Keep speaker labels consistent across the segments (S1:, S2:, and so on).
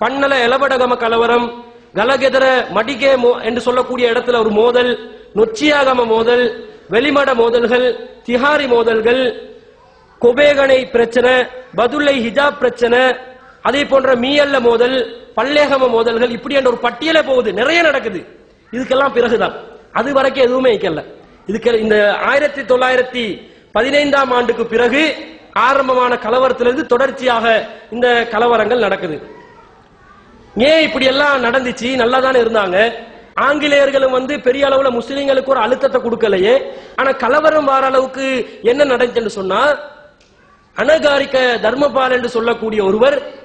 S1: பண்ணல எலபடகம கலவரம் கலகெதர மடிகே மோ என்று சொல்லக்கூடிய இடத்துல ஒரு மோதல் நொச்சியாகம மோதல் வெளிமட மோதல்கள் திஹாரி மோதல்கள் கொபேகனை பிரச்சனை பதுல்லை ஹிஜாப் பிரச்சனை அதே போன்ற மீயல்ல மோதல் பல்லேகம மோதல்கள் இப்படி என்ற ஒரு பட்டியலே போகுது. நிறைய நடக்குது. இதுக்கெல்லாம் பிறகுதான். அது வரைக்கும் எதுவுமே வைக்கல இதுக்கு இந்த ஆயிரத்தி தொள்ளாயிரத்தி பதினைந்தாம் ஆண்டுக்கு பிறகு ஆரம்பமான கலவரத்திலிருந்து தொடர்ச்சியாக இந்த கலவரங்கள் நடக்குது. ஏன் இப்படி எல்லாம் நடந்துச்சு? நல்லா தானே இருந்தாங்க. ஆங்கிலேயர்களும் வந்து பெரிய அளவுல முஸ்லிம்களுக்கு ஒரு அழுத்தத்தை கொடுக்கலையே. ஆனா கலவரம் வர அளவுக்கு என்ன நடந்துச்சுன்னு சொன்னா அனகாரிக்க தர்மபால் என்று சொல்லக்கூடிய ஒருவர்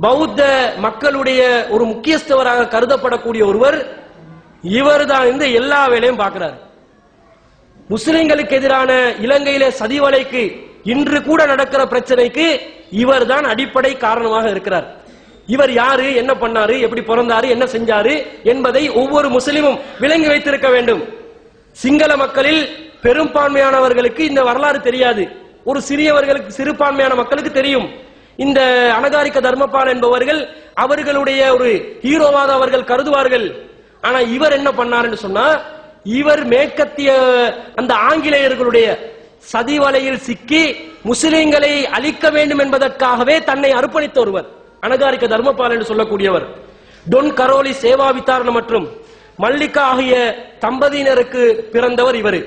S1: பௌத்த மக்களுடைய ஒரு முக்கியஸ்தவராக கருதப்படக்கூடிய ஒருவர் இவர் தான் இந்த எல்லா வேலையும் பார்க்கிறார். முஸ்லிம்களுக்கு எதிரான இலங்கையில சதிவலைக்கு இன்று கூட நடக்கிற பிரச்சனைக்கு இவர் தான் அடிப்படை காரணமாக இருக்கிறார். இவர் யாரு என்ன பண்ணாரு எப்படி பிறந்தாரு என்ன செஞ்சாரு என்பதை ஒவ்வொரு முஸ்லிமும் விளங்கி வைத்திருக்க வேண்டும். சிங்கள மக்களில் பெரும்பான்மையானவர்களுக்கு இந்த வரலாறு தெரியாது. ஒரு சிறியவர்களுக்கு சிறுபான்மையான மக்களுக்கு தெரியும். இந்த அனகாரிக்க தர்மபால் என்பவர்கள் அவர்களுடைய ஒரு ஹீரோவாக அவர்கள் கருதுவார்கள். ஆனா இவர் என்ன பண்ணாருன்னு சொன்னா இவர் மேற்கத்திய அந்த ஆங்கிலேயர்களுடைய சதி வலையில் சிக்கி முஸ்லிம்களை அழிக்க வேண்டும் என்பதற்காகவே தன்னை அர்ப்பணித்த ஒருவர். அனகாரிக்க தர்மபால் என்று சொல்லக்கூடியவர். டொன் கரோலி சேவா வித்தாரண மற்றும் மல்லிகா ஆகிய தம்பதியினருக்கு பிறந்தவர் இவர்.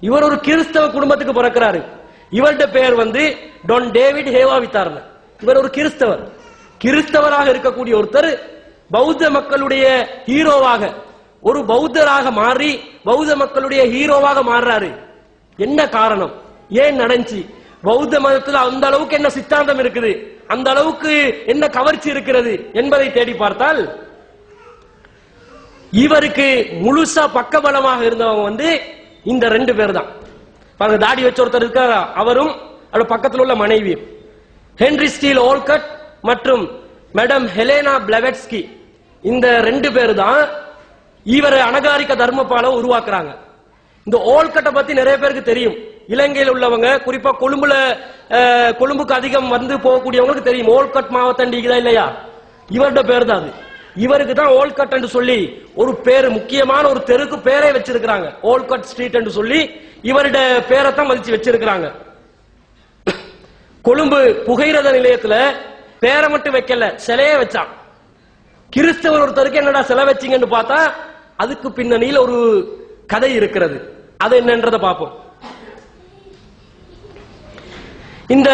S1: இவர் ஒரு கிறிஸ்தவ குடும்பத்துக்கு பிறக்கிறாரு. இவருடைய பெயர் வந்து டொன் டேவிட் ஹேவா வித்தாரண இவர் ஒரு கிறிஸ்தவர். கிறிஸ்தவராக இருக்கக்கூடிய ஒருத்தர் பௌத்த மக்களுடைய ஹீரோவாக ஒரு பௌத்தராக மாறி பௌத்த மக்களுடைய ஹீரோவாக மாறுறாரு. என்ன காரணம்? ஏன் நடந்துச்சு? பௌத்த மதத்தில் அந்த அளவுக்கு என்ன சித்தாந்தம் இருக்குது? அந்த அளவுக்கு என்ன கவர்ச்சி இருக்கிறது என்பதை தேடி பார்த்தால் இவருக்கு முழுசா பக்கபலமாக இருந்தவங்க வந்து இந்த ரெண்டு பேர் தான் பாருங்க தாடி வச்ச ஒருத்தர் இருக்காரா? அவரும் அவரோட பக்கத்தில் உள்ள மனைவியும் ஹென்ரி ஸ்டீல் ஓல்கட் மற்றும் மேடம் ஹெலேனா பிளவெட்ஸ்கி. இந்த ரெண்டு பேர் தான் இவரை அனகாரிக்க தர்மபால உருவாக்குறாங்க. இந்த ஓல்கட்டை பத்தி நிறைய பேருக்கு தெரியும். இலங்கையில் உள்ளவங்க குறிப்பா கொழும்புல கொழும்புக்கு அதிகம் வந்து போகக்கூடியவங்களுக்கு தெரியும். ஓல்கட் மாவட்டண்டிக்குதா இல்லையா இவரோட பேர் தான் அது. இவருக்கு தான் ஓல்கட் என்று சொல்லி ஒரு பேர் முக்கியமான ஒரு தெருக்கு பேரே வச்சிருக்கிறாங்க. ஓல்கட் ஸ்ட்ரீட் என்று சொல்லி இவருடைய பேரை தான் மதிச்சு வச்சிருக்கிறாங்க. கொழும்பு புகையிரத நிலையத்துல பேரை மட்டும் வைக்கல சிலையே வச்சான். கிறிஸ்தவர் ஒருத்தருக்கு என்னடா சிலை வச்சீங்கன்னு பார்த்தா அதுக்கு பின்னணியில் ஒரு கதை இருக்கிறது. அது என்னன்றதை பார்ப்போம். இந்த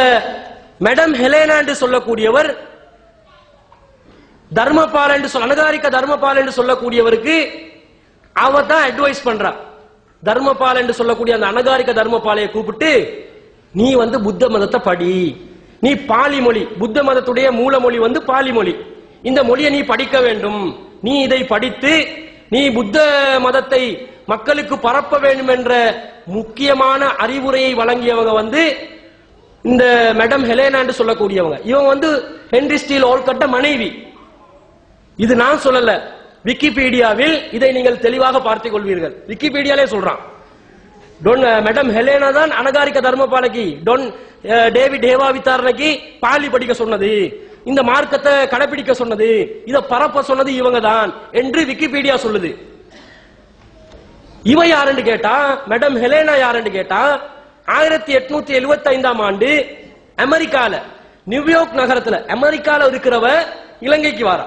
S1: மேடம் ஹெலேனா என்று சொல்லக்கூடியவர் தர்மபால் என்று சொல்ல அனகாரிக்க தர்மபால் என்று சொல்லக்கூடியவருக்கு அவ தான் அட்வைஸ் பண்றா தர்மபால் என்று சொல்லக்கூடிய அந்த அனகாரிக்க தர்மபாலையை கூப்பிட்டு நீ வந்து புத்த மதத்தை படி. நீ பாலி மொழி புத்த மதத்துடைய மூல மொழி வந்து பாலி மொழி. இந்த மொழியை நீ படிக்க வேண்டும். நீ இதை படித்து நீ புத்த மதத்தை மக்களுக்கு பரப்ப வேண்டும் என்ற முக்கியமான அறிவுரையை வழங்கியவங்க வந்து இந்த மேடம் ஹெலேனா என்று சொல்லக்கூடியவங்க. இவங்க வந்து ஹென்ரி ஸ்டீல் ஓல்கட்ட மனைவி. இது நான் சொல்லல. விக்கிபீடியாவில் இதை நீங்கள் தெளிவாக பார்த்துக் கொள்வீர்கள். விக்கிபீடியாலே சொல்றான். டொன் மேடம் ஹெலேனா தான் அனகாரிக்க தர்மபாலகி. டொன் டேவிட் ஹேவா வித்தாரணைக்கு பாலி படிக்க சொன்னது. இந்த மார்க்கத்தை கடைபிடிக்க சொன்னது. இதை பரப்ப சொன்னது இவங்க தான் என்று விக்கிபீடியா சொல்லுது. இவ யாருன்னு கேட்டா மேடம் ஹெலேனா யாருன்னு கேட்டா ஆயிரத்தி எட்நூத்தி எழுபத்தி ஐந்தாம் ஆண்டு அமெரிக்கால நியூயார்க் நகரத்துல அமெரிக்கால இருக்கிறவ இலங்கைக்கு வாரா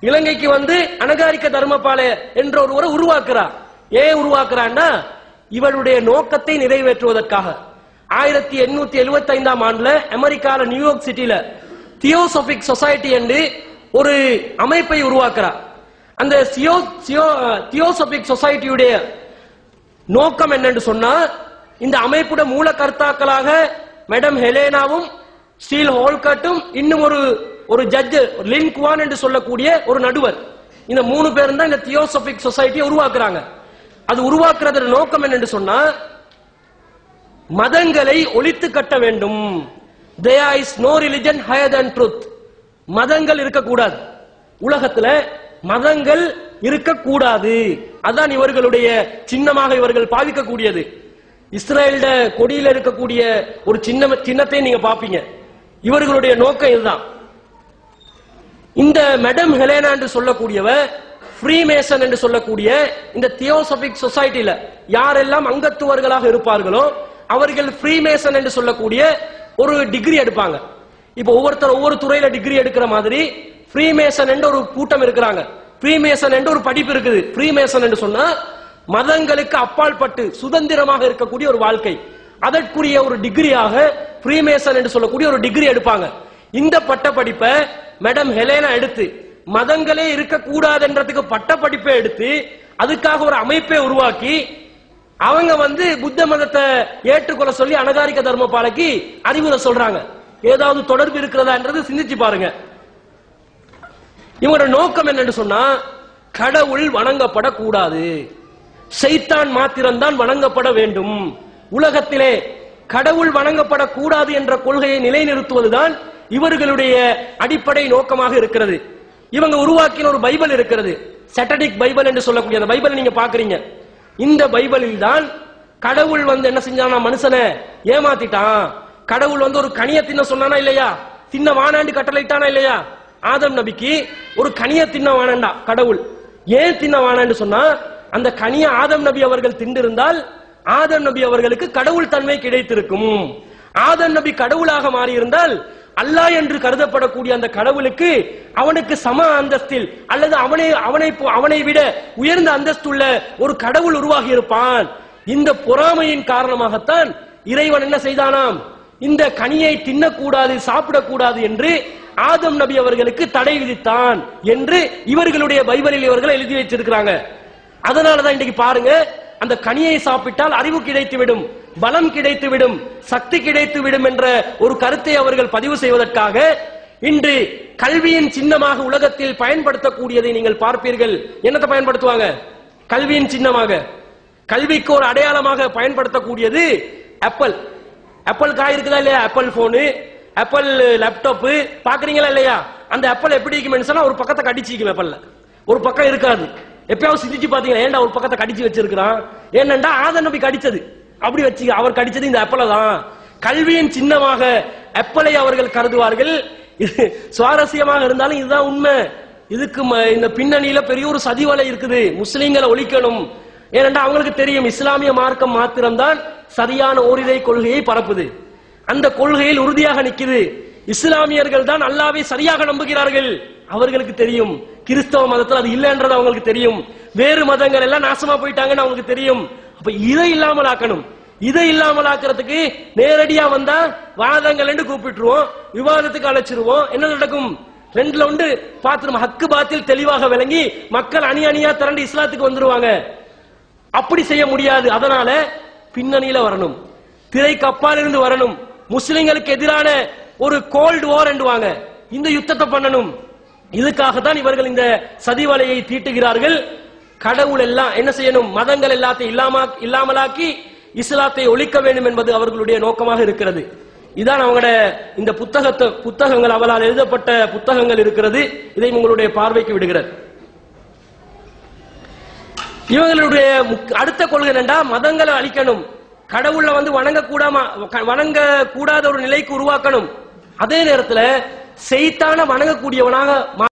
S1: இலங்கைக்கு வந்து அனகாரிக்க தர்மபால என்ற ஒருவரை உருவாக்குறா. ஏன் உருவாக்குறான்னா இவளுடைய நோக்கத்தை நிறைவேற்றுவதற்காக. ஆயிரத்தி எண்ணூத்தி எழுபத்தி ஐந்தாம் ஆண்டுல அமெரிக்கால நியூயார்க் சிட்டில தியோசபிக் சொசைட்டி என்று ஒரு அமைப்பை உருவாக்குறா. அந்த சியோ சியோ சொசைட்டியுடைய நோக்கம் என்னன்னு சொன்னா இந்த அமைப்புட மூல கர்த்தாக்களாக மேடம் ஹெலேனாவும் ஸ்டீல் ஹோல்கட்டும் இன்னும் ஒரு ஒரு ஜட்ஜ் லின் குவான் என்று சொல்லக்கூடிய ஒரு நடுவர். இந்த மூணு பேரும் தான் இந்த தியோசபிக் சொசைட்டியை உருவாக்குறாங்க. அது உருவாக்குறதுல நோக்கம் என்னன்னு சொன்னா மதங்களை ஒழித்து கட்ட வேண்டும். There is no religion higher than truth மதங்கள் இருக்கக்கூடாது. உலகத்துல மதங்கள் இருக்கக்கூடாது. அதான் இவர்களுடைய சின்னமாக இவர்கள் பாவிக்கக்கூடியது. இஸ்ரேலிட கொடியில் இருக்கக்கூடிய ஒரு சின்ன சின்னத்தை நீங்க பாப்பீங்க. இவர்களுடைய நோக்கம் இதுதான். இந்த மேடம் ஹெலேனா என்று சொல்லக்கூடியவ ஃப்ரீமேசன் என்று சொல்லக்கூடிய இந்த தியோசபிக் சொசைட்டில யாரெல்லாம் அங்கத்துவர்களாக இருப்பார்களோ அவர்கள் ஃப்ரீமேசன் என்று சொல்லக்கூடிய ஒரு டிகிரி எடுப்பாங்க. இப்போ ஒவ்வொருத்தர் ஒவ்வொரு துறையில டிகிரி எடுக்கிற மாதிரி ஃப்ரீமேசன் என்று ஒரு கூட்டம் இருக்கிறாங்க. ஃப்ரீமேசன் என்று ஒரு படிப்பு இருக்குது. ஃப்ரீமேசன் என்று சொன்னா மதங்களுக்கு அப்பாற்பட்டு சுதந்திரமாக இருக்கக்கூடிய ஒரு வாழ்க்கை. அதற்குரிய ஒரு டிகிரியாக ஃப்ரீமேசன் என்று சொல்லக்கூடிய ஒரு டிகிரி எடுப்பாங்க. இந்த பட்ட படிப்பை மேடம் ஹெலேனா எடுத்து மதங்களே இருக்கக்கூடாதுன்றதுக்கு பட்ட படிப்பை எடுத்து அதுக்காக ஒரு அமைப்பை உருவாக்கி அவங்க வந்து புத்த மதத்தை ஏற்றுக்கொள்ள சொல்லி அனகாரிக தர்மபாலைக்கு அறிவுரை சொல்றாங்க. ஏதாவது தொடர்பு இருக்கிறதான்றது சிந்திச்சு பாருங்க. இவங்களோட நோக்கம் என்னன்னு சொன்னா கடவுள் வணங்கப்படக்கூடாது. சைத்தான் மாத்திரம்தான் வணங்கப்பட வேண்டும். உலகத்திலே கடவுள் வணங்கப்படக்கூடாது என்ற கொள்கையை நிலைநிறுத்துவதுதான் இவர்களுடைய அடிப்படை நோக்கமாக இருக்கிறது. இவங்க உருவாக்கின ஒரு பைபிள் இருக்கிறது. சட்டடிக் பைபிள் என்று சொல்லக்கூடிய அந்த பைபிளை நீங்க பாக்குறீங்க இந்த பைபிளில் தான் கடவுள் வந்து என்ன செஞ்சானா மனுஷனை ஏமாத்திட்டான். கடவுள் வந்து ஒரு கனிய தின்ன சொன்னானா இல்லையா? தின்ன வானாண்டு கட்டளைட்டானா இல்லையா? ஆதம் நபிக்கு ஒரு கனிய தின்ன வானண்டா கடவுள். ஏன் தின்ன வானாண்டு சொன்னா அந்த கனிய ஆதம் நபி அவர்கள் திண்டிருந்தால் ஆதம் நபி அவர்களுக்கு கடவுள் தன்மை கிடைத்திருக்கும். ஆதம் நபி கடவுளாக மாறியிருந்தால் அல்லாஹ் என்று கருதப்படக்கூடிய அந்த கடவுளுக்கு அவனுக்கு சம அந்தஸ்தில் அல்லது அவனை அவனை போ- அவனை விட உயர்ந்த அந்தஸ்துள்ள ஒரு கடவுள் உருவாகி இருப்பான் இந்த பொறாமையின் காரணமாகத்தான் இறைவன் என்ன செய்தானாம்? இந்த கனியை தின்னக்கூடாது சாப்பிடக்கூடாது என்று ஆதம் நபி அவர்களுக்கு தடை விதித்தான் என்று இவர்களுடைய பைபிளில் இவர்கள் எழுதி வச்சிருக்கிறாங்க அதனாலதான் இன்றைக்கு பாருங்க அந்த கனியை சாப்பிட்டால் அறிவு கிடைத்து விடும் பலம் கிடைத்து விடும் சக்தி கிடைத்து விடும் என்ற ஒரு கருத்தை அவர்கள் பதிவு செய்வதற்காக இன்று கல்வியின் சின்னமாக உலகத்தில் பயன்படுத்தக்கூடியதை நீங்கள் பார்ப்பீர்கள். என்னத்தை பயன்படுத்துவாங்க? கல்வியின் சின்னமாக. கல்விக்கு ஒரு அடையாளமாக பயன்படுத்தக்கூடியது ஆப்பிள் ஆப்பிள் காய் இருக்குதா இல்லையா? ஆப்பிள் போனு ஆப்பிள் லேப்டாப் பாக்குறீங்களா இல்லையா? அந்த ஆப்பிள் எப்படி இருக்குமென்னு சொன்னா ஒரு பக்கத்தை கடிச்சிக்கும் ஆப்பிள்ல ஒரு பக்கம் இருக்காது. எப்பயாவது சிந்திச்சு பாத்தீங்களா ஏன்டா ஒரு பக்கத்தை கடிச்சு வச்சிருக்கிறான்? ஏனண்டா ஆதன் நபி கடிச்சது? அப்படி வச்சு அவர் கடிச்சது இந்த ஆப்பிள தான். கல்வியின் சின்னமாக ஆப்பிளை அவர்கள் கருதுவார்கள். இது சுவாரஸ்யமாக இருந்தாலும் இதுதான் உண்மை. இதுக்கு ம- இந்த பின்னணியில பெரிய ஒரு சதிவலை இருக்குது. முஸ்லீம்களை ஒழிக்கணும். ஏனென்றா அவங்களுக்கு தெரியும் இஸ்லாமிய மார்க்கம் மாத்திரம்தான் சரியான ஓரிரை கொள்கையை பரப்புது. அந்த கொள்கையில் உறுதியாக நிற்குது இஸ்லாமியர்கள் தான் அல்லாவை சரியாக நம்புகிறார்கள். அவர்களுக்கு தெரியும். கிறிஸ்தவ மதத்தில் அது இல்லைன்றது அவங்களுக்கு தெரியும். வேறு மதங்கள் எல்லாம் நாசமா போயிட்டாங்கன்னு அவங்களுக்கு தெரியும். அப்ப இதை இல்லாமல் ஆக்கணும் இதை இல்லாமல் ஆக்கிறதுக்கு நேரடியா வந்தா வாதங்கள் என்று கூப்பிட்டுருவோம். விவாதத்துக்கு அழைச்சிருவோம். என்ன நடக்கும்? ரெண்டுல ஒன்று பார்த்துரும் ஹக்கு பாத்தில் தெளிவாக விளங்கி மக்கள் அணி அணியா திரண்டு இஸ்லாத்துக்கு வந்துருவாங்க. அப்படி செய்ய முடியாது. அதனால பின்னணியில வரணும். திரைக்கு அப்பால் இருந்து வரணும். முஸ்லிம்களுக்கு எதிரான ஒரு கோல்டு வார் என்றுவாங்க. இந்த யுத்தத்தை பண்ணணும். இதுக்காக தான் இவர்கள் இந்த சதிவலையை தீட்டுகிறார்கள். கடவுள் எல்லாம் என்ன செய்யணும்? மதங்கள் எல்லாத்தையும் இல்லாம இல்லாமலாக்கி இஸ்லாத்தை ஒழிக்க வேண்டும் என்பது அவர்களுடைய நோக்கமாக இருக்கிறது. இதான் அவங்களோட இந்த புத்தகத்தை புத்தகங்கள் அவளால் எழுதப்பட்ட புத்தகங்கள் இருக்கிறது. இதை உங்களுடைய பார்வைக்கு விடுகிறது. இவங்களுடைய முக்- அடுத்த கொள்கை என்னண்டா? மதங்களை அழிக்கணும். கடவுளை வந்து வணங்க கூடாம வணங்க கூடாத ஒரு நிலைக்கு உருவாக்கணும். அதே நேரத்துல செய்தான வணங்கக்கூடியவனாக